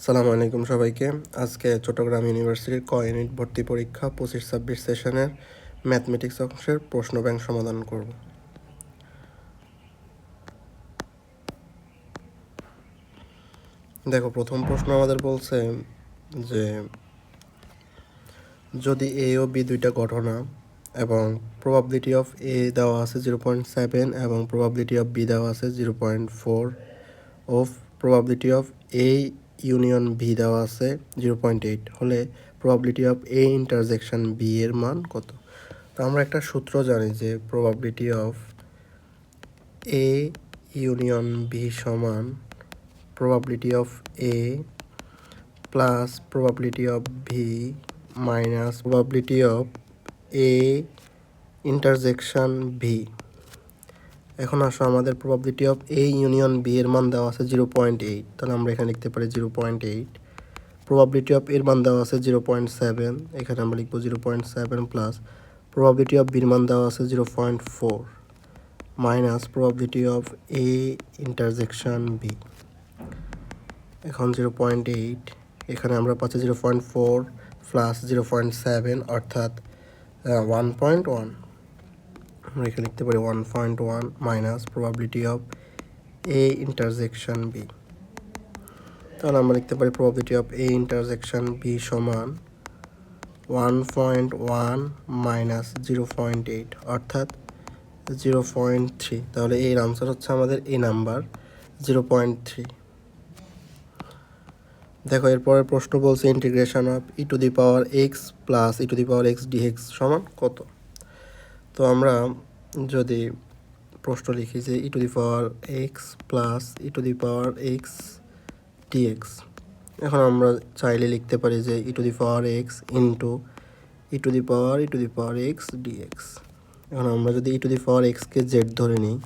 সালামু আলাইকুম সবাইকে। আজকে চট্টগ্রাম ইউনিভার্সিটির ক ইউনিট ভর্তি পরীক্ষা পঁচিশ ছাব্বিশ সেশনের ম্যাথমেটিক্স অংশের প্রশ্ন ব্যাংক সমাধান করব। দেখো, প্রথম প্রশ্ন আমাদের বলছে যে যদি এ ও বি দুইটা ঘটনা এবং প্রবাবিলিটি অফ এ দেওয়া আছে জিরো পয়েন্ট সেভেন এবং প্রবাবিলিটি অফ বি দেওয়া আছে zero point four of probability of A union B দেওয়া আছে, জিরো পয়েন্ট এইট। হলে probability of A intersection B এর মান কত? তো আমরা একটা সূত্র জানি যে probability of A union B সমান probability of A plus probability of B minus probability of A intersection B এখন আসো, আমাদের probability of A union B এর মান দেওয়া আছে জিরো পয়েন্ট এইট তাহলে আমরা এখানে লিখতে পারি zero point eight probability of এর মান দেওয়া আছে জিরো পয়েন্ট সেভেন এখানে আমরা লিখব zero point seven plus probability of বির মান দেওয়া আছে zero point four minus probability of A intersection B এখন জিরো পয়েন্ট এইট এখানে আমরা পাচ্ছি zero point four plus zero point seven অর্থাৎ ওয়ান পয়েন্ট ওয়ান আমরা এখানে লিখতে পারি one point one minus probability of A intersection B তাহলে আমরা লিখতে পারি probability of A intersection B সমান one point one minus zero point eight অর্থাৎ জিরো পয়েন্ট থ্রি তাহলে এর আনসার হচ্ছে আমাদের A number zero point three দেখো, এরপরের প্রশ্ন বলছে integration of e to the power x plus e to the power x dx সমান কত? তো আমরা যদি প্রশ্ন লিখি যে e to the power x plus e to the power x dx এখন আমরা চাইলে লিখতে পারি যে e to the power x into e to the power e to the power x dx এখন আমরা যদি ই টু দি পাওয়ার এক্সকে জেড ধরে নিই,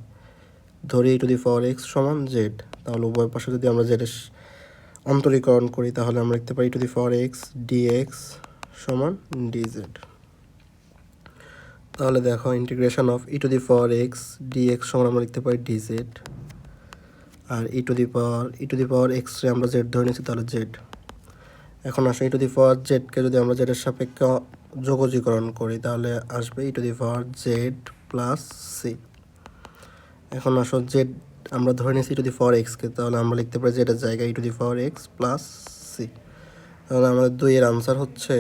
ধরে e to the power x সমান জেড তাহলে উভয় পাশে যদি আমরা জেডের অন্তরীকরণ করি, তাহলে আমরা লিখতে পারি to the power x dx সমান ডিজেড তাহলে দেখো integration of e to the power x dx সমান আমরা লিখতে পারি dz R e to the power e to the power x রে আমরা জেড ধরে নিচ্ছি তাহলে জেড এখন আসে ই টু দি পাওয়ার জেডকে যদি আমরা জেডের সাপেক্ষে যোগজীকরণ করি, তাহলে আসবে E to the power Z plus C এখন আসো জেড আমরা ধরে নিয়েছি টু দি পাওয়ার এক্সকে তাহলে আমরা লিখতে পারি এটার জায়গায় e to the power x plus c তাহলে আমাদের দুইয়ের আনসার হচ্ছে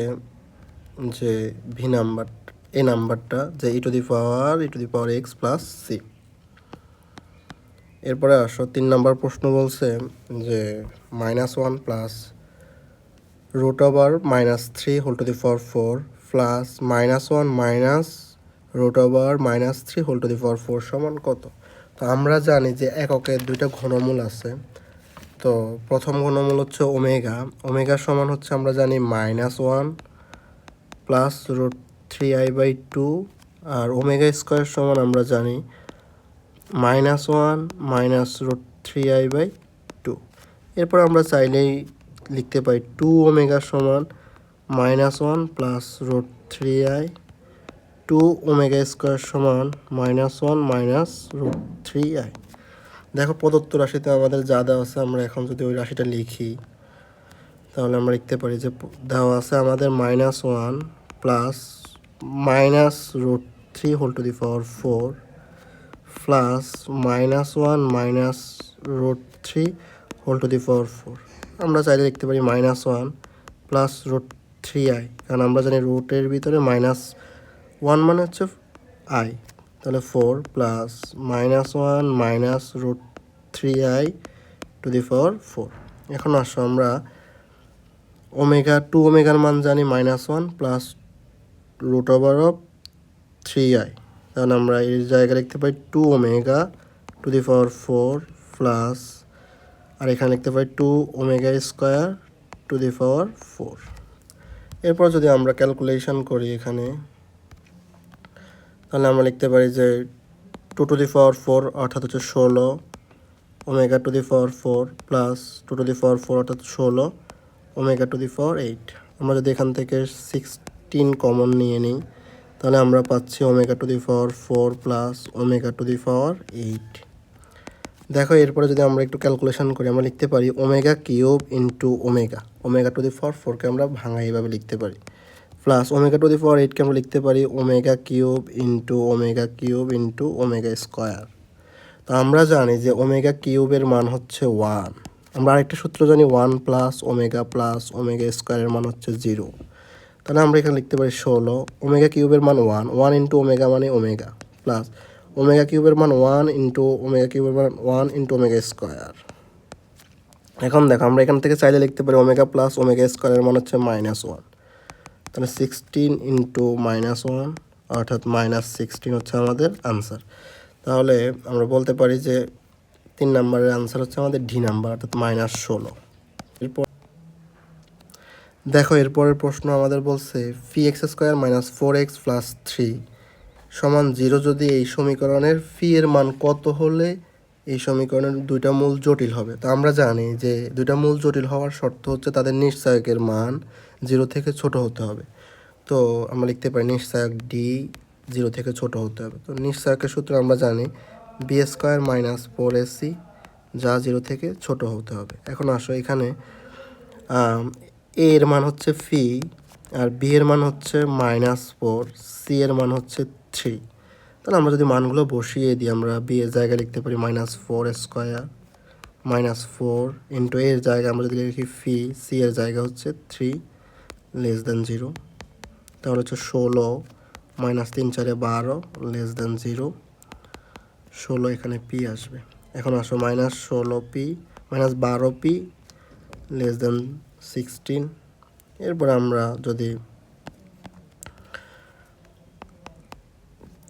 যে ভি নাম্বার এ নাম্বারটা যে e to the power e to the power x plus c এরপরে আসো, তিন নাম্বার প্রশ্ন বলছে যে minus one plus root over minus three whole to the power four plus minus one minus root over minus three whole to the power four সমান কত? তো আমরা জানি যে এককের দুইটা ঘনমূল আছে। তো প্রথম ঘনমূল হচ্ছে ওমেগা। ওমেগা সমান হচ্ছে আমরা জানি minus one plus root three i by two R omega square সমান আমরা জানি minus one minus root three i by two এরপর আমরা চাইলেই লিখতে পাই টু ওমেগা সমান minus one plus root three i two omega square সমান minus one minus root three i দেখো প্রদত্ত রাশিতে আমাদের যা দেওয়া আছে আমরা এখন যদি ওই রাশিটা লিখি, তাহলে আমরা লিখতে পারি যে দেওয়া আছে আমাদের minus one plus minus root three whole to the power four plus minus one minus root three whole to the power four আমরা চাইলে লিখতে পারি minus one plus root three i কারণ আমরা জানি রুটের ভিতরে মাইনাস ওয়ান মানে হচ্ছে আই তাহলে four plus minus one minus root three i to the power four এখন আসো আমরা ওমেগা টু ওমেগার মান জানি minus one plus root over of three i তাহলে আমরা এই জায়গায় লিখতে পাই two omega to the power four plus আর এখানে লিখতে পাই two omega square to the power four এরপর যদি আমরা ক্যালকুলেশন করি এখানে, তাহলে আমরা লিখতে পারি যে two to the power four অর্থাৎ হচ্ছে ষোলো omega to the power four plus two to the power four অর্থাৎ ষোলো omega to the power eight আমরা যদি এখান থেকে সিক্সটিন কমন নিয়ে নিই। তাহলে আমরা পাচ্ছি omega to the power four plus omega to the power eight দেখো, এরপরে যদি আমরা একটু ক্যালকুলেশন করি, আমরা লিখতে পারি omega cube into omega omega to the four ফোরকে আমরা ভাঙা এইভাবে লিখতে পারি। Plus omega to the four এইটকে আমরা লিখতে পারি omega cube into omega cube into omega square তো আমরা জানি যে ওমেগা কিউবের মান হচ্ছে ওয়ান আমরা আরেকটা সূত্র জানি one plus omega plus omega স্কোয়ারের মান হচ্ছে জিরো তাহলে আমরা এখানে লিখতে পারি ষোলো, ওমেগা কিউবের মান ওয়ান ওয়ান ইন্টু ওমেগা মানে ওমেগা, প্লাস ওমেগা কিউবের মান ওয়ান ইন্টু ওমেগা কিউবের মান ওয়ান ইন্টু ওমেগা স্কোয়ার। এখন দেখো, আমরা এখান থেকে চাইলে লিখতে পারি ওমেগা প্লাস ওমেগা স্কোয়ারের মান হচ্ছে মাইনাস ওয়ান। তাহলে সিক্সটিন ইন্টু মাইনাস ওয়ান, অর্থাৎ মাইনাস সিক্সটিন হচ্ছে আমাদের আনসার। তাহলে আমরা বলতে পারি যে তিন নম্বরের আনসার হচ্ছে আমাদের ডি নাম্বার, অর্থাৎ মাইনাস ষোলো। এরপর দেখো, এরপরের প্রশ্ন আমাদের বলছে p x square minus four x plus three সমান জিরো যদি এই সমীকরণের ফি এর মান কত হলে এই সমীকরণের দুইটা মূল জটিল হবে? তো আমরা জানি যে দুইটা মূল জটিল হওয়ার শর্ত হচ্ছে তাদের নিশ্চয়কের মান জিরো থেকে ছোট হতে হবে। তো আমরা লিখতে পারি নিশ্চয়ক ডি জিরো থেকে ছোট হতে হবে। তো নিশ্চয়কের সূত্র আমরা জানি b square minus four ac যা জিরো থেকে ছোট হতে হবে। এখন আসো এখানে এ এর মান হচ্ছে ফি আর বি এর মান হচ্ছে মাইনাস ফোর সি এর মান হচ্ছে থ্রি তাহলে আমরা যদি মানগুলো বসিয়ে দিই, আমরা বি এর জায়গায় লিখতে পারি minus four square minus four into এর জায়গায় আমরা যদি লিখি ফি সি এর জায়গা হচ্ছে থ্রি লেস দেন জিরো তাহলে হচ্ছে ষোলো মাইনাস তিন চারে বারো লেস দেন জিরো ষোলো এখানে পি আসবে। এখন আসো মাইনাস ষোলো পি মাইনাস বারো পি লেস দেন সিক্সটিন এরপর আমরা যদি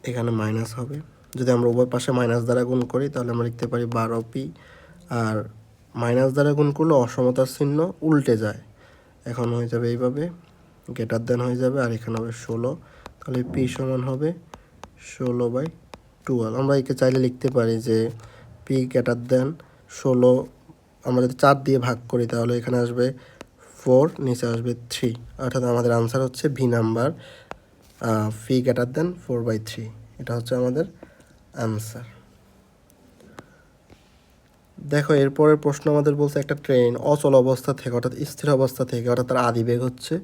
এখানে মাইনাস হবে। যদি আমরা উভয় পাশে মাইনাস দ্বারা গুণ করি, তাহলে আমরা লিখতে পারি বারো পি আর মাইনাস দ্বারা গুণ করলে অসমতার চিহ্ন উল্টে যায়। এখন হয়ে যাবে এইভাবে গেটার দেন হয়ে যাবে, আর এখানে হবে ষোলো। তাহলে পি সমান হবে ষোলো বাই টুয়েলভ আমরা একে চাইলে লিখতে পারি যে পি গেটার দেন ষোলো। আমরা যদি চার দিয়ে ভাগ করি, তাহলে এখানে আসবে ফোর, নিচে আসবে থ্রি। অর্থাৎ আমাদের আনসার হচ্ছে B number p greater than four by three এটা হচ্ছে আমাদের আনসার দেখো, এরপরের প্রশ্ন আমাদের বলছে একটা ট্রেন অচল অবস্থা থেকে, অর্থাৎ স্থির অবস্থা থেকে, অর্থাৎ তার আদি বেগ হচ্ছে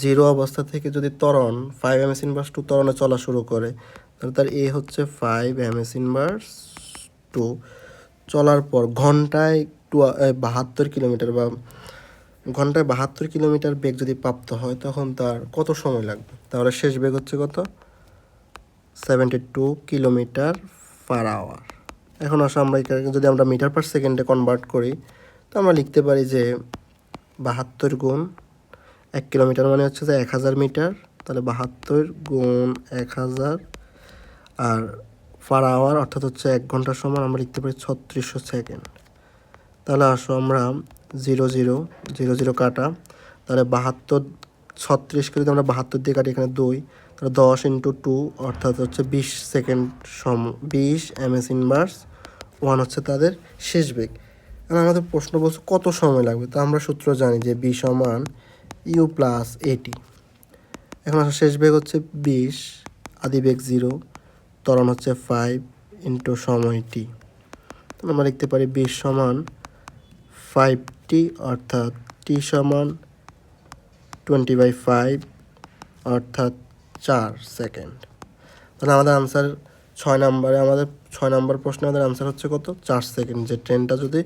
জিরো অবস্থা থেকে যদি ত্বরণ five m s inverse two ত্বরণে চলা শুরু করে, তাহলে তার এ হচ্ছে five m s inverse two চলার পর ঘন্টায় টু বাহাত্তর কিলোমিটার বা ঘন্টায় বাহাত্তর কিলোমিটার বেগ যদি প্রাপ্ত হয়, তখন তার কত সময় লাগবে? তাহলে শেষ বেগ হচ্ছে কত? Seventy two kilometre per hour এখন আসো আমরা যদি আমরা মিটার পার সেকেন্ডে কনভার্ট করি, তো আমরা লিখতে পারি যে বাহাত্তর গুণ এক কিলোমিটার মানে হচ্ছে যে এক হাজার মিটার। তাহলে বাহাত্তর গুণ এক হাজার, আর পার আওয়ার অর্থাৎ হচ্ছে এক ঘণ্টার সময় আমরা লিখতে পারি ছত্রিশশো সেকেন্ড তাহলে আসো আমরা জিরো জিরো জিরো জিরো কাটা। তাহলে বাহাত্তর ছত্রিশকে যদি আমরা বাহাত্তর দিয়ে কাটি, এখানে দুই, তাহলে দশ ইন্টু টু অর্থাৎ হচ্ছে বিশ সেকেন্ড সম, বিশ এম এস ইনভার্স ওয়ান হচ্ছে তাদের শেষ বেগ। এখন আমাদের প্রশ্ন বলছে কত সময় লাগবে? তো আমরা সূত্র জানি যে বি সমান ইউ প্লাস এটি এখন আসলে শেষ বেগ হচ্ছে বিশ, আদি বেগ জিরো, ত্বরণ হচ্ছে ফাইভ ইন্টু সময় টি আমরা লিখতে পারি বিশ সমান ফাইভ টি অর্থাৎ টি সমান টোয়েন্টি বাই ফাইভ অর্থাৎ চার সেকেন্ড তাহলে আমাদের আনসার ছয় নম্বরে আমাদের ছয় নম্বর প্রশ্নে আমাদের আনসার হচ্ছে কত? চার সেকেন্ড যে ট্রেনটা যদি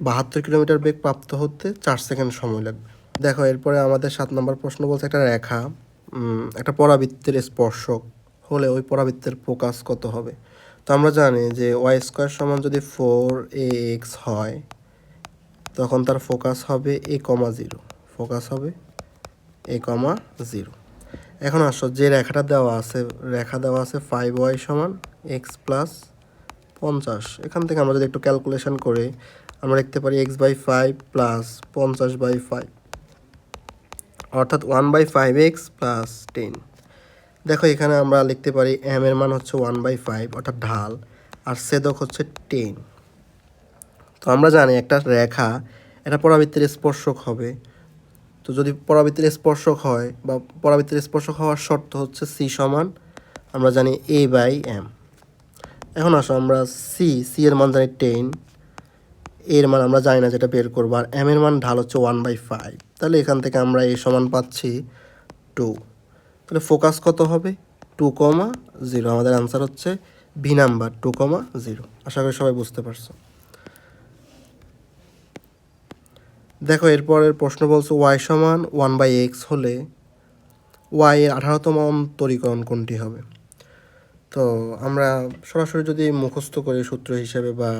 বাহাত্তর কিলোমিটার বেগ প্রাপ্ত হতে চার সেকেন্ড সময় লাগবে। দেখো, এরপরে আমাদের সাত নম্বর প্রশ্ন বলছে একটা রেখা একটা পরাবৃত্তের স্পর্শক হলে ওই পরাবৃত্তের ফোকাস কত হবে? তো আমরা জানি যে ওয়াই স্কোয়ার সমান যদি ফোর এ এক্স হয় তখন তার ফোকাস হবে এ কমা জিরো। ফোকাস হবে এ কমা জিরো। এখন আসো, যে রেখাটা দেওয়া আছে, রেখা দেওয়া আছে ফাইভ ওয়াই সমান এক্স প্লাস পঞ্চাশ। এখান থেকে আমরা যদি একটু ক্যালকুলেশন করে, আমরা লিখতে পারি এক্স বাই ফাইভ প্লাস পঞ্চাশ বাই ফাইভ অর্থাৎ one by five x plus ten দেখো, এখানে আমরা লিখতে পারি এম এর মান হচ্ছে ওয়ান বাই ফাইভ অর্থাৎ ঢাল, আর সেদক হচ্ছে টেন তো আমরা জানি একটা রেখা, এটা পরাবৃত্তের স্পর্শক হবে। তো যদি পরাবৃত্তের স্পর্শক হয় বা পরাবৃত্তের স্পর্শক হওয়ার শর্ত হচ্ছে সি সমান, আমরা জানি এ বাই এম এখন আসো, আমরা সি সি এর মান জানি টেন এর মান আমরা জানি না যেটা বের করব, আর এম এর মান ঢাল হচ্ছে ওয়ান বাই ফাইভ তাহলে এখান থেকে আমরা এ সমান পাচ্ছি টু তাহলে ফোকাস কত হবে? টু কমা জিরো আমাদের আনসার হচ্ছে B number two comma zero আশা করি সবাই বুঝতে পারছ। দেখো, এরপরের প্রশ্ন বলছে ওয়াই সমান ওয়ান বাই এক্স হলে ওয়াই এর আঠারোতম অন্তরীকরণ কোনটি হবে? তো আমরা সরাসরি যদি মুখস্থ করি সূত্র হিসেবে বা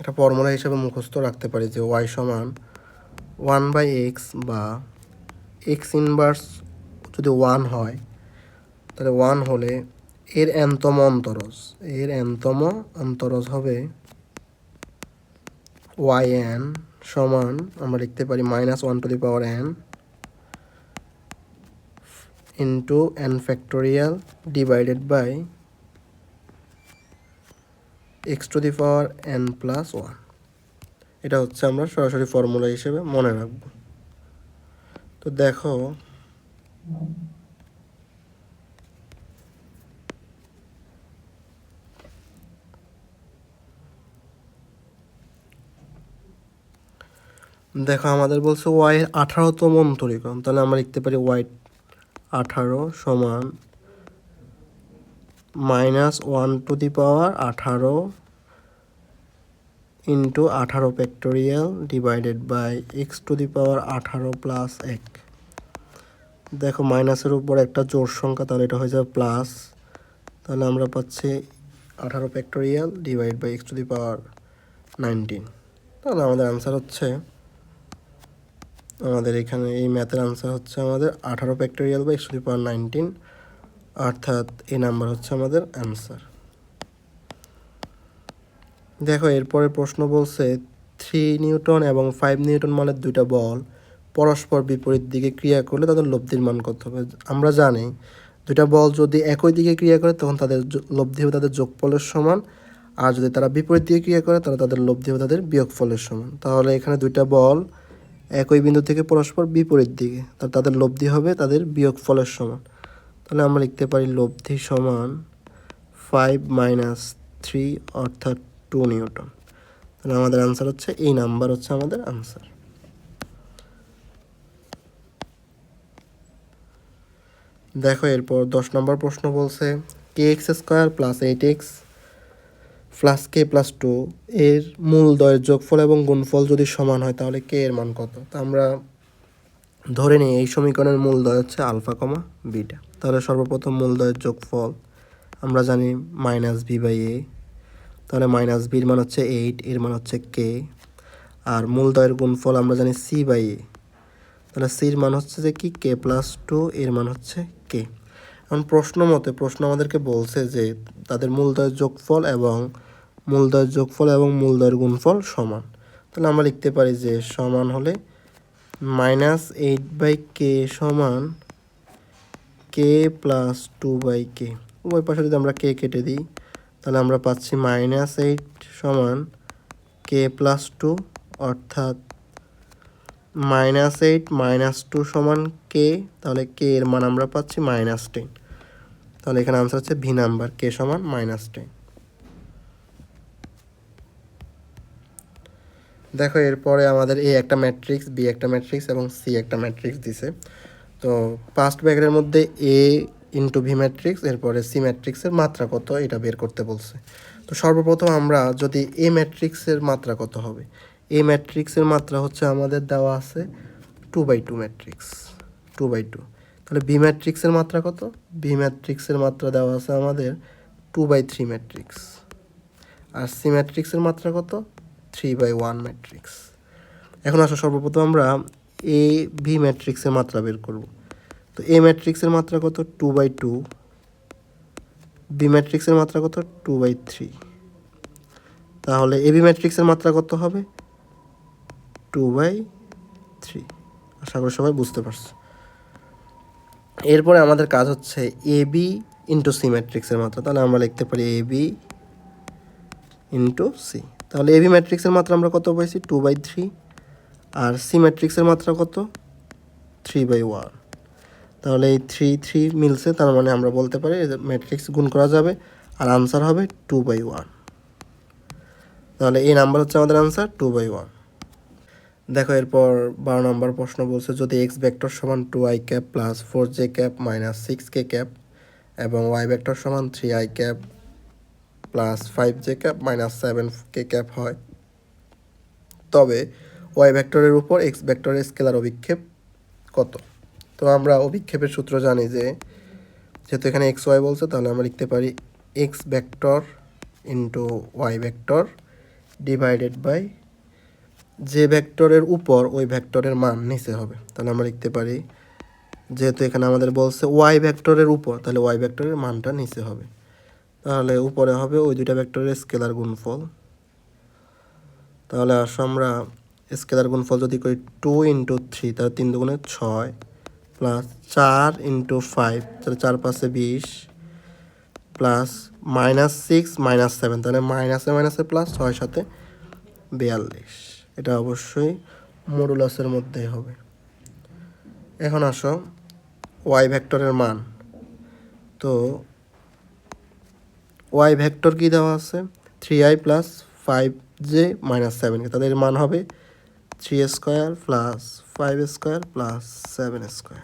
একটা ফর্মুলা হিসেবে মুখস্থ রাখতে পারি যে ওয়াই সমান ওয়ান বাই এক্স বা এক্স ইনভার্স যদি ওয়ান হয়, তাহলে ওয়ান হলে এর এনতম অন্তরজ। এর এনতম অন্তরজ হবে ওয়াই এন সমান, আমরা লিখতে পারি minus one to the power n into n factorial divided by x to the power n plus one এটা হচ্ছে আমরা সরাসরি ফর্মুলা হিসেবে মনে রাখব। তো দেখো দেখো, আমাদের বলছে ওয়াই আঠারোতম অন্তরীকরণ। তাহলে আমরা লিখতে পারি ওয়াই আঠারো সমান minus one to the power আঠারো ইন্টু আঠারো factorial divided by x to the power আঠারো প্লাস এক। দেখো মাইনাসের উপর একটা জোর সংখ্যা, তাহলে এটা হয়ে যাবে প্লাস তাহলে আমরা পাচ্ছি আঠারো factorial divide by x to the power nineteen তাহলে আমাদের আনসার হচ্ছে আমাদের এখানে এই ম্যাথের আনসার হচ্ছে আমাদের আঠারো ফ্যাক্টোরিয়াল বা দি পাওয়ার নাইনটিন অর্থাৎ এই নাম্বার হচ্ছে আমাদের অ্যান্সার দেখো, এরপরে প্রশ্ন বলছে থ্রি নিউটন এবং ফাইভ নিউটন মানের দুইটা বল, পরস্পর বিপরীত দিকে ক্রিয়া করলে তাদের লব্ধির মান কত হবে? আমরা জানি, দুইটা বল যদি একই দিকে ক্রিয়া করে, তখন তাদের লব্ধি হবে তাদের যোগফলের সমান, আর যদি তারা বিপরীত দিকে ক্রিয়া করে, তাহলে তাদের লব্ধি হবে তাদের বিয়োগফলের সমান। তাহলে এখানে দুইটা বল একই বিন্দু থেকে পরস্পর বিপরীত দিকে। তাহলে তাদের লব্ধি হবে তাদের বিয়োগ ফলের সমান। তাহলে আমরা লিখতে পারি লব্ধি সমান ফাইভ মাইনাস থ্রি অর্থাৎ টু নিউটন। তাহলে আমাদের আনসার হচ্ছে, এই নাম্বার হচ্ছে আমাদের আনসার দেখো এরপর দশ নম্বর প্রশ্ন বলছে k x square plus eight x plus k plus two এর মূল দয়ের যোগফল এবং গুণফল যদি সমান হয়, তাহলে কে এর মান কত? তা আমরা ধরে নিই, এই সমীকরণের মূল দয় হচ্ছে আলফা কমা বিটা। তাহলে সর্বপ্রথম মূল দয়ের যোগফল আমরা জানি মাইনাস বি বাই এ। তাহলে মাইনাস বির মান হচ্ছে এইট, এর মান হচ্ছে কে। আর মূল দয়ের গুণফল আমরা জানি সি বাই এ। তাহলে সির মান হচ্ছে যে কি? কে প্লাস টু, এর মান হচ্ছে কে। এখন প্রশ্ন মতে, প্রশ্ন আমাদেরকে বলছে যে তাদের মূলদয়ের যোগফল এবং মূলদয়ের যোগফল এবং মূলদয়ের গুণফল সমান। তাহলে আমরা লিখতে পারি যে সমান হলে মাইনাস এইট বাই কে সমান k plus two by k উভয় পাশে যদি আমরা কে কেটে দিই, তাহলে আমরা পাচ্ছি মাইনাস এইট সমান কে প্লাস টু অর্থাৎ মাইনাস এইট মাইনাস টু সমান কে? তাহলে কে এর মান আমরা পাচ্ছি মাইনাস টেন। তাহলে এখানে আনসার হচ্ছে ভি নাম্বার, কে সমান মাইনাস টেন। দেখো, এরপরে আমাদের এ একটা ম্যাট্রিক্স বি একটা ম্যাট্রিক্স এবং সি একটা ম্যাট্রিক্স দিছে। তো ফার্স্ট ব্যাগের মধ্যে এ ইন্টু ভি ম্যাট্রিক্স এরপরে সি ম্যাট্রিক্সের মাত্রা কত? এটা বের করতে বলছে। তো সর্বপ্রথম আমরা যদি এ ম্যাট্রিক্সের মাত্রা কত হবে? এ ম্যাট্রিক্সের মাত্রা হচ্ছে আমাদের দেওয়া আছে two by two matrix two by two তাহলে বি ম্যাট্রিক্সের মাত্রা কত? বি ম্যাট্রিক্সের মাত্রা দেওয়া আছে আমাদের টু বাই থ্রি ম্যাট্রিক্স আর সি ম্যাট্রিক্সের মাত্রা কত? থ্রি বাই ওয়ান ম্যাট্রিক্স এখন আসো সর্বপ্রথম আমরা এ ভি ম্যাট্রিক্সের মাত্রা বের করব। তো এ ম্যাট্রিক্সের মাত্রা কত? টু বাই টু বি ম্যাট্রিক্সের মাত্রা কত? টু বাই থ্রি তাহলে এ বি ম্যাট্রিক্সের মাত্রা কত হবে? টু বাই থ্রি আশা করি সবাই বুঝতে পারছ। এরপরে আমাদের কাজ হচ্ছে এ বি ইন্টু সি ম্যাট্রিক্সের মাত্রা। তাহলে আমরা লিখতে পারি এ বি ইন্টু সি তাহলে এ বি ম্যাট্রিক্সের মাত্রা আমরা কত পাইছি? টু বাই থ্রি আর সি ম্যাট্রিক্সের মাত্রা কত? থ্রি বাই ওয়ান তাহলে এই থ্রি থ্রি মিলছে, তার মানে আমরা বলতে পারি ম্যাট্রিক্স গুণ করা যাবে, আর আনসার হবে টু বাই ওয়ান তাহলে এই নাম্বার হচ্ছে আমাদের আনসার টু বাই ওয়ান দেখো, এরপর বারো নম্বর প্রশ্ন বলছে, যদি এক্স ভেক্টর সমান two i cap plus four j cap minus six k cap এবং ওয়াই ভেক্টর সমান three i cap plus five j cap minus seven k cap হয়, তবে ওয়াই ভেক্টরের উপর এক্স ভেক্টরের স্কেলার অভিক্ষেপ কত? তো আমরা অভিক্ষেপের সূত্র জানি যে, যেহেতু এখানে এক্স ওয়াই বলছে, তাহলে আমরা লিখতে পারি x vector into y vector divided by যে ভেক্টরের উপর ওই ভেক্টরের মান নিচে হবে। তাহলে আমরা লিখতে পারি, যেহেতু এখানে আমাদের বলছে ওয়াই ভেক্টরের উপর, তাহলে ওয়াই ভেক্টরের মানটা নিচে হবে। তাহলে উপরে হবে ওই দুইটা ভেক্টরের স্কেলার গুণফল। তাহলে আসো আমরা স্কেলার গুণফল যদি করি টু ইন্টু থ্রি তাহলে তিন দুগুণে ছয় প্লাস চার ইন্টু ফাইভ তাহলে চার পাঁচে বিশ plus minus six minus seven তাহলে মাইনাসে মাইনাসে প্লাস ছয় সাথে বিয়াল্লিশ। এটা অবশ্যই মডুলাসের মধ্যেই হবে। এখন আসো, ওয়াই ভেক্টরের মান। তো ওয়াই ভেক্টর কী দেওয়া আছে? Three i plus five j minus seven তাদের মান হবে three square plus five square plus seven square.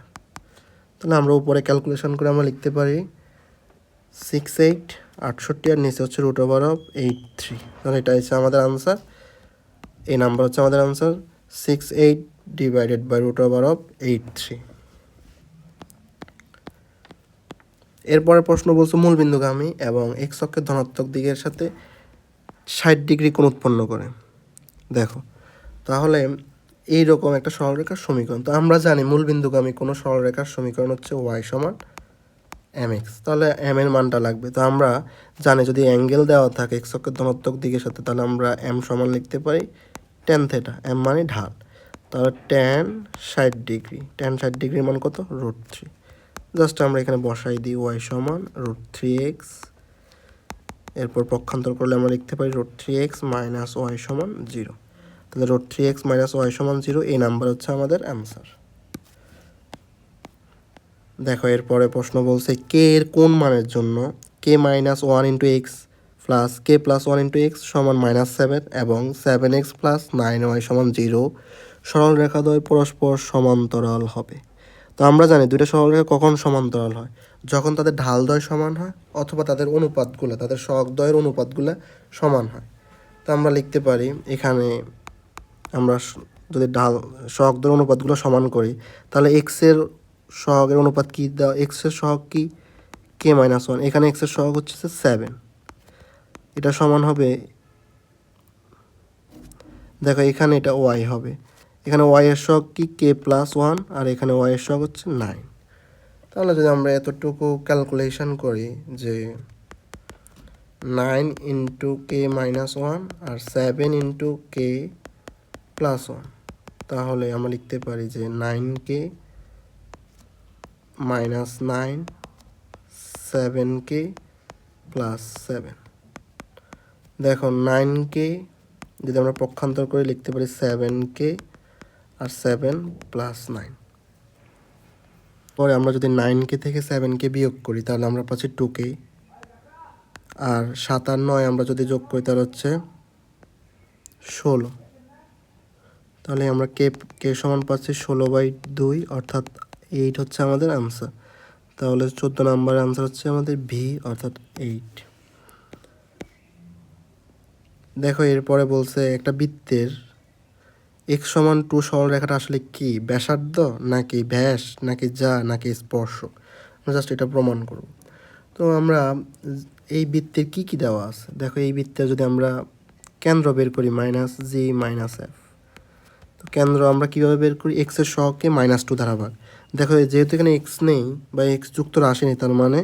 তাহলে আমরা উপরে ক্যালকুলেশন করে আমরা লিখতে পারি সিক্স এইট আটষট্টি আর নিচে হচ্ছে root over of eight three. তাহলে এটা হচ্ছে আমাদের আনসার। এই নাম্বার হচ্ছে আমাদের answer six eight divided by root over of eight three এরপরের প্রশ্ন বলছো মূলবিন্দুগামী এবং এক্স অক্ষের ধনাত্মক দিকের সাথে ষাট ডিগ্রি কোণ উৎপন্ন করে। দেখো, তাহলে এই রকম একটা সরলরেখার সমীকরণ। তো আমরা জানি মূল মূলবিন্দুগামী কোনো সরলরেখার সমীকরণ হচ্ছে ওয়াই সমান এম এক্স তাহলে এম এর মানটা লাগবে। তো আমরা জানি যদি অ্যাঙ্গেল দেওয়া থাকে এক্স অক্ষের ধনাত্মক দিকের সাথে, তাহলে আমরা এম সমান লিখতে পারি টেন থেটা এম মানে ঢাল। তাহলে টেন ষাট ডিগ্রি টেন ষাট ডিগ্রির মান কত? রুট থ্রি জাস্ট আমরা এখানে বসাই দিই ওয়াই সমান রুট থ্রি এক্স এরপর পক্ষান্তর করলে আমরা লিখতে পারি root three x minus y সমান জিরো তাহলে root three x minus y সমান জিরো এই নাম্বার হচ্ছে আমাদের অ্যান্সার দেখো, এরপরে প্রশ্ন বলছে কে এর কোন মানের জন্য k minus one into x plus k plus one into x সমান মাইনাস সেভেন এবং seven x plus nine y সমান জিরো সরল রেখাদ্বয় পরস্পর সমান্তরাল হবে। তো আমরা জানি দুইটা সরলরেখা কখন সমান্তরাল হয়? যখন তাদের ঢালদ্বয় সমান হয় অথবা তাদের অনুপাতগুলো, তাদের সহগদ্বয়ের অনুপাতগুলো সমান হয়। তো আমরা লিখতে পারি এখানে আমরা যদি ঢাল সহগদ্বয়ের অনুপাতগুলো সমান করি, তাহলে এক্সের সহগের অনুপাত কী দেওয়া এক্সের সহগ কি? কে মাইনাস ওয়ান এখানে এক্সের সহগ হচ্ছে সেভেন এটা সমান হবে, দেখো এখানে এটা ওয়াই হবে। এখানে ওয়াই এর সহগ কি? কে প্লাস ওয়ান আর এখানে ওয়াই এর সহগ হচ্ছে নাইন তাহলে যদি আমরা এতটুকু ক্যালকুলেশন করি যে nine into k minus one আর seven into k plus one তাহলে আমরা লিখতে পারি যে nine k minus nine seven k plus seven দেখো নাইন কে যদি আমরা পক্ষান্তর করে লিখতে পারি সেভেন কে আর সেভেন প্লাস নাইন পরে আমরা যদি নাইন কে থেকে সেভেন কে বিয়োগ করি, তাহলে আমরা পাচ্ছি টু কে আর সাত আর নয় আমরা যদি যোগ করি, তাহলে হচ্ছে ষোলো। তাহলে আমরা কে কে সমান পাচ্ছি ষোলো বাই দুই, অর্থাৎ এইট হচ্ছে আমাদের আনসার তাহলে চোদ্দ নাম্বার আনসার হচ্ছে আমাদের ভি অর্থাৎ এইট দেখো, এরপরে বলছে একটা বৃত্তের এক্স সমান টু সরলরেখাটা আসলে কি? ব্যাসার্ধ নাকি ব্যাস, নাকি যা, নাকি স্পর্শক জাস্ট এটা প্রমাণ করব। তো আমরা এই বৃত্তের কি কি দেওয়া আছে? দেখো, এই বৃত্তের যদি আমরা কেন্দ্র বের করি মাইনাস জি মাইনাস এফ তো কেন্দ্র আমরা কীভাবে বের করি? এক্সের সহগকে মাইনাস টু দ্বারা দেখো, যেহেতু এখানে এক্স নেই বা এক্স যুক্ত আসেনি তার মানে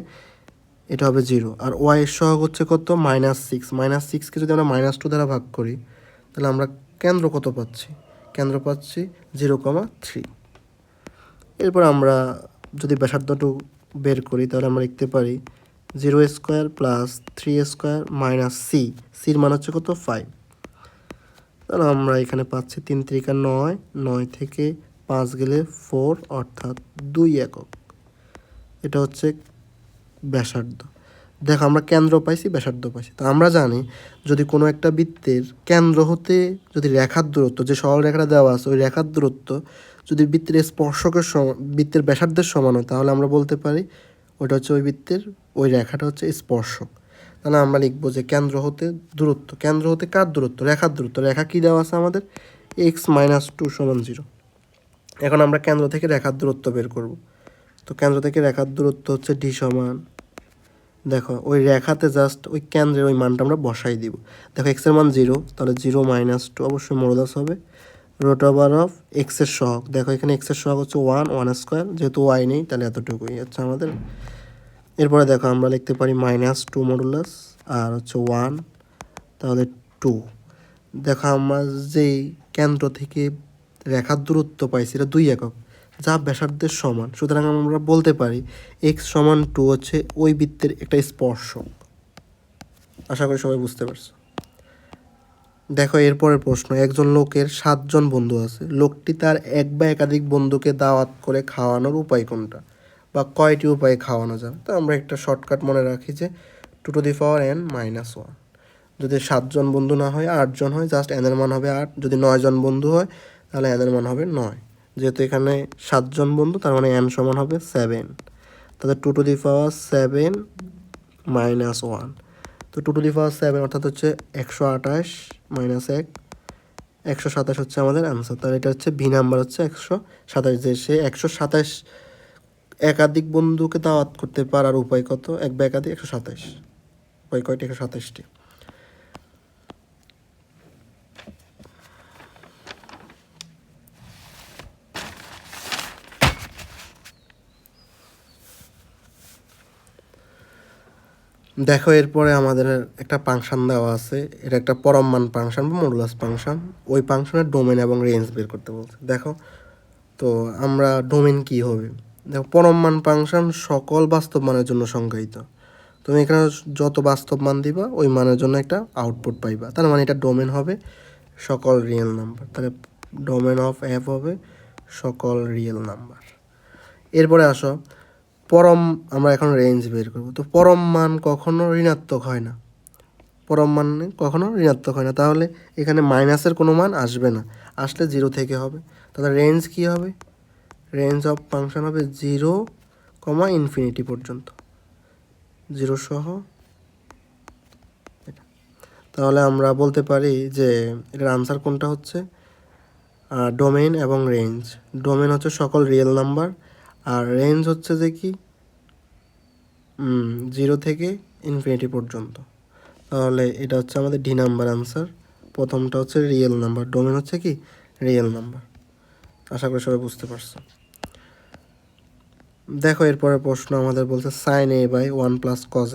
এটা হবে জিরো। আর ওয়াই এর সহগ হচ্ছে কত? মাইনাস সিক্স মাইনাস সিক্সকে যদি আমরা মাইনাস টু দ্বারা ভাগ করি, তাহলে আমরা কেন্দ্র কত পাচ্ছি? কেন্দ্র পাচ্ছি জিরো কমা থ্রি এরপর আমরা যদি ব্যাসার্ধটু বের করি, তাহলে আমরা লিখতে পারি zero square plus three square minus c সির মান হচ্ছে কত? ফাইভ তাহলে আমরা এখানে পাচ্ছি তিন ত্রিকা নয়। নয় থেকে পাঁচ গেলে ফোর অর্থাৎ দুই একক। এটা হচ্ছে ব্যাসার্ধ। দেখো, আমরা কেন্দ্র পাইছি, ব্যাসার্ধ পাইছি। তো আমরা জানি, যদি কোনো একটা বৃত্তের কেন্দ্র হতে যদি রেখার দূরত্ব, যে সরল রেখাটা দেওয়া আছে, ওই রেখার দূরত্ব যদি বৃত্তের স্পর্শকের বৃত্তের ব্যাসার্ধের সমান হয়, তাহলে আমরা বলতে পারি ওইটা হচ্ছে ওই বৃত্তের, ওই রেখাটা হচ্ছে স্পর্শক। তাহলে আমরা লিখব যে কেন্দ্র হতে দূরত্ব। কেন্দ্র হতে কার দূরত্ব? রেখার দূরত্ব। রেখা কী দেওয়া আছে আমাদের? এক্স মাইনাস টু সমান জিরো এখন আমরা কেন্দ্র থেকে রেখার দূরত্ব বের করব। তো কেন্দ্র থেকে রেখার দূরত্ব হচ্ছে ডি সমান দেখো, ওই রেখাতে জাস্ট ওই কেন্দ্রের ওই মানটা আমরা বসাই দিব। দেখো এক্সের মান জিরো তাহলে জিরো মাইনাস টু অবশ্যই মোরদাস হবে। রোট ওভার অফ এক্সের সহগ। দেখো, এখানে এক্সের সহগ হচ্ছে ওয়ান ওয়ান স্কোয়ার যেহেতু ওয়াই নেই, তাহলে এতটুকুই হচ্ছে আমাদের। এরপরে দেখো, আমরা লিখতে পারি মাইনাস টু মডুলাস আর হচ্ছে ওয়ান তাহলে টু দেখো, আমরা যেই কেন্দ্র থেকে রেখার দূরত্ব পাইছি, এটা দুই একক। যা ব্যাসার্ধের সমান। সুতরাং আমরা বলতে পারি এক্স সমান টু হচ্ছে ওই বৃত্তের একটা স্পর্শক। আশা করি সবাই বুঝতে পারছ। দেখো এরপরের প্রশ্ন, একজন লোকের সাতজন বন্ধু আছে। লোকটি তার এক বা একাধিক বন্ধুকে দাওয়াত করে খাওয়ানোর উপায় কোনটা? বা কয়টি উপায়ে খাওয়ানো যাবে তো আমরা একটা শর্টকাট মনে রাখি যে two to the power n minus one যদি সাতজন বন্ধু না হয়, আটজন হয় জাস্ট এনের মান হবে আট। যদি নয়জন বন্ধু হয়, তাহলে এনের মান হবে নয়। যেহেতু এখানে সাতজন বন্ধু, তার মানে এন সমান হবে সেভেন তাহলে two to the power seven minus one তো two to the power seven অর্থাৎ হচ্ছে একশো আঠাশ মাইনাস এক। একশো সাতাশ হচ্ছে আমাদের অ্যান্সার তাহলে এটা হচ্ছে ভি নাম্বার হচ্ছে একশো সাতাশ। যে সে একশো সাতাশ একাধিক বন্ধুকে দাওয়াত করতে পারার উপায় কত? এক বা একাধিক একশো সাতাশ। উপায় কয়টি? একশো সাতাশটি। দেখো, এরপরে আমাদের একটা ফাংশন দেওয়া আছে। এটা একটা পরম মান ফাংশন বা মডুলাস ফাংশন ওই ফাংশনের ডোমেন এবং রেঞ্জ বের করতে বলছে। দেখো, তো আমরা ডোমেন কি হবে? দেখো পরম মান ফাংশন সকল বাস্তব মানের জন্য সংজ্ঞায়িত। তুমি এখানে যত বাস্তব মান দিবা, ওই মানের জন্য একটা আউটপুট পাইবা। তার মানে এটা ডোমেন হবে সকল রিয়েল নাম্বার তাহলে ডোমেন অফ অ্যাপ হবে সকল রিয়েল নাম্বার এরপরে আসো পরম আমরা এখন রেঞ্জ বের করব। তো পরম মান কখনো ঋণাত্মক হয় না। পরম মান কখনো ঋণাত্মক হয় না। তাহলে এখানে মাইনাসের কোনো মান আসবে না। আসলে জিরো থেকে হবে। তাহলে রেঞ্জ কি হবে? রেঞ্জ অফ ফাংশন হবে জিরো কমা ইনফিনিটি পর্যন্ত। জিরো সহ তাহলে আমরা বলতে পারি যে এটার আনসার কোনটা হচ্ছে? ডোমেইন এবং রেঞ্জ ডোমেন হচ্ছে সকল রিয়েল নাম্বার আর রেঞ্জ হচ্ছে যে কি? জিরো থেকে ইনফিনিটি পর্যন্ত। তাহলে এটা হচ্ছে আমাদের ডি নাম্বার আনসার প্রথমটা হচ্ছে রিয়েল নাম্বার ডোমেন হচ্ছে কি? রিয়েল নাম্বার আশা করি সবাই বুঝতে পারছ। দেখো এরপরে প্রশ্ন আমাদের বলছে sine a by one plus cos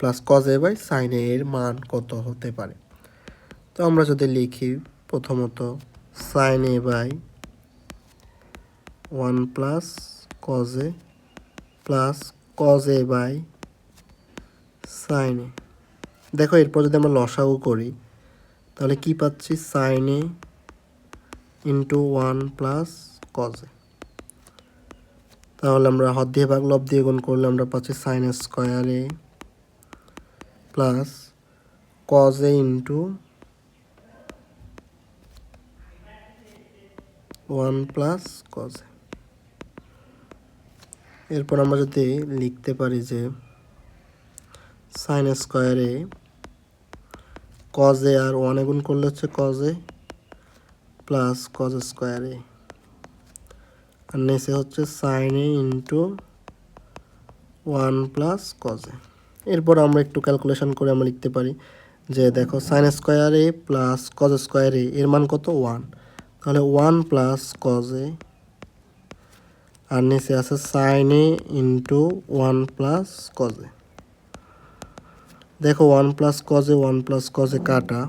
plus cos by sine a এর মান কত হতে পারে? তো আমরা যদি লিখি প্রথমত sine a by one plus cos a plus cos a by sine a দেখো, এরপর যদি আমরা লসাগু করি, তাহলে কি পাচ্ছি? Sine a into one plus cos a তাহলে আমরা হদ দিয়ে ভাগ লব দিয়ে গুণ করলে আমরা পাচ্ছি sine square a plus cos a into one plus cos a এরপর আমরা যদি লিখতে পারি যে সাইন স্কোয়ারে কজ আর ওয়ানে গুণ করলে হচ্ছে কজ প্লাস কজ স্কোয়ারে আর নিচে হচ্ছে sine into one plus cos এরপর আমরা একটু ক্যালকুলেশন করে আমরা লিখতে পারি যে দেখো sine square plus cos square এর মান কত? ওয়ান তাহলে ওয়ান প্লাস কজ আর নিচে আছে sine a into one plus কজে দেখো ওয়ান প্লাস কজে ওয়ান প্লাস কজে কাটা।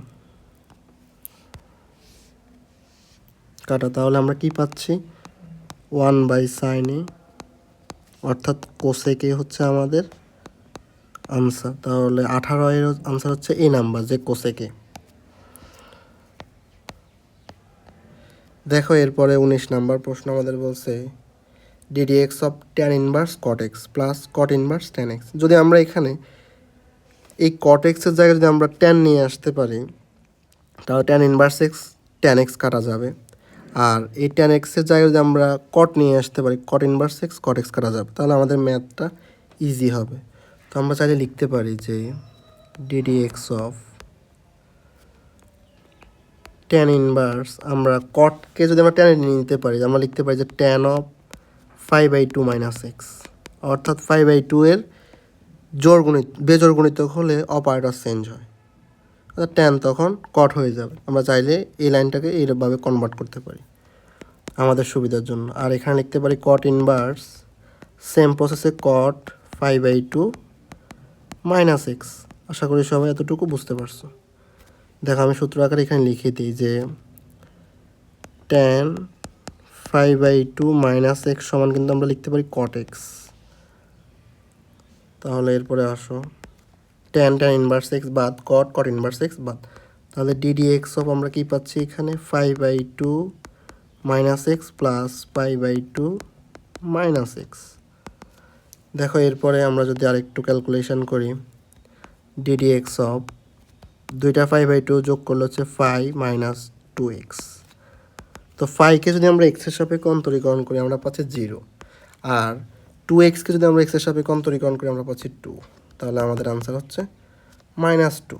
কাটা, তাহলে আমরা কি পাচ্ছি? ওয়ান বাই সাইন এ অর্থাৎ কোসেকে হচ্ছে আমাদের আনসার তাহলে আঠারো এর আনসার হচ্ছে এই নাম্বার যে কোসেকে দেখো এরপরে উনিশ নাম্বার প্রশ্ন আমাদের বলছে d d x of tan inverse cot x plus cot inverse tan x যদি আমরা এখানে এই কট এক্সের জায়গায় যদি আমরা টেন নিয়ে আসতে পারি, তাহলে tan inverse x tan x কাটা যাবে। আর এই টেন এক্সের জায়গায় যদি আমরা কট নিয়ে আসতে পারি কট ইনভার্স এক্স কট কাটা যাবে, তাহলে আমাদের ম্যাথটা ইজি হবে। তো আমরা চাইলে লিখতে পারি যে d d x of tan inverse আমরা কটকে যদি আমরা টেনে নিয়ে নিতে পারি, আমরা লিখতে পারি যে tan of five by two minus x অর্থাৎ ফাইভ বাই টু এর জোর গণিত বেজোর গণিতক হলে অপারেটর চেঞ্জ হয়। অর্থাৎ টেন তখন কট হয়ে যাবে। আমরা চাইলে এই লাইনটাকে এইভাবে কনভার্ট করতে পারি আমাদের সুবিধার জন্য। আর এখানে লিখতে পারি কট ইনভার্স সেম প্রসেসে cot five by two minus x আশা করি সবাই এতটুকু বুঝতে পারছ। দেখো আমি সূত্র আকারে এখানে লিখে দিই যে tan five by two minus x সমান কিন্তু আমরা লিখতে পারি কট এক্স তাহলে এরপরে আসো। টেন টেন ইনভার্স এক্স বাদ কট কট ইনভার্স এক্স বাদ। তাহলে ডিডি এক্স অফ আমরা কি পাচ্ছি এখানে? Five by two minus x plus five by two minus x দেখো, এরপরে আমরা যদি আরেকটু ক্যালকুলেশন করি ডিডি এক্স অফ দুইটা ফাইভ বাই টু যোগ করলে হচ্ছে ফাইভ মাইনাস টু এক্স তো ফাইভকে যদি আমরা এক্সের সাপেক্ষে অন্তরীকরণ করি, আমরা পাচ্ছি জিরো আর টু এক্সকে যদি আমরা এক্সের সাপেক্ষে অন্তরীকরণ করি, আমরা পাচ্ছি টু তাহলে আমাদের আনসার হচ্ছে মাইনাস টু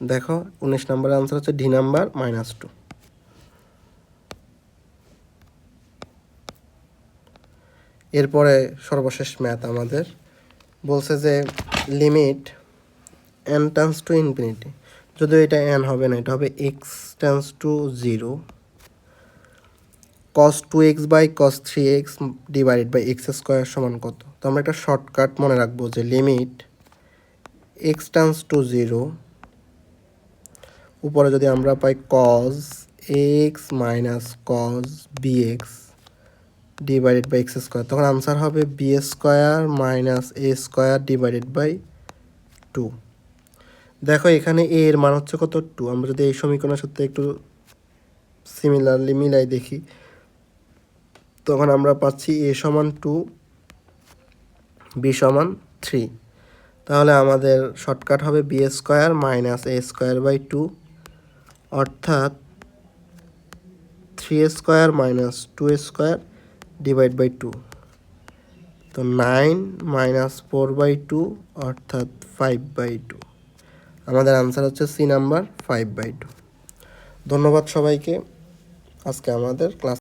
দেখো, উনিশ নাম্বারের আনসার হচ্ছে ডি নাম্বার মাইনাস টু এরপরে সর্বশেষ ম্যাথ আমাদের। বলছে যে limit n tends to infinity যদিও এটা এন হবে না, এটা হবে x tends to zero cos two x by cos three x divided by x square সমান কত? তো আমরা একটা শর্টকাট মনে রাখব যে limit x tends to zero উপরে যদি আমরা পাই cos x minus cos b x divided by x square তখন আনসার হবে b square minus a square divided by two দেখো, এখানে এ এর মান হচ্ছে কত? টু আমরা যদি এই সমীকরণের সাথে একটু সিমিলারলি মিলাই দেখি, তখন আমরা পাচ্ছি এ সমান টু বি সমান থ্রি তাহলে আমাদের শর্টকাট হবে b square minus a square by two অর্থাৎ three square minus two square divide by two তো nine minus four by two অর্থাৎ ফাইভ বাই টু আমাদের আনসার হচ্ছে c number five by two ধন্যবাদ সবাইকে। আজকে আমাদের ক্লাস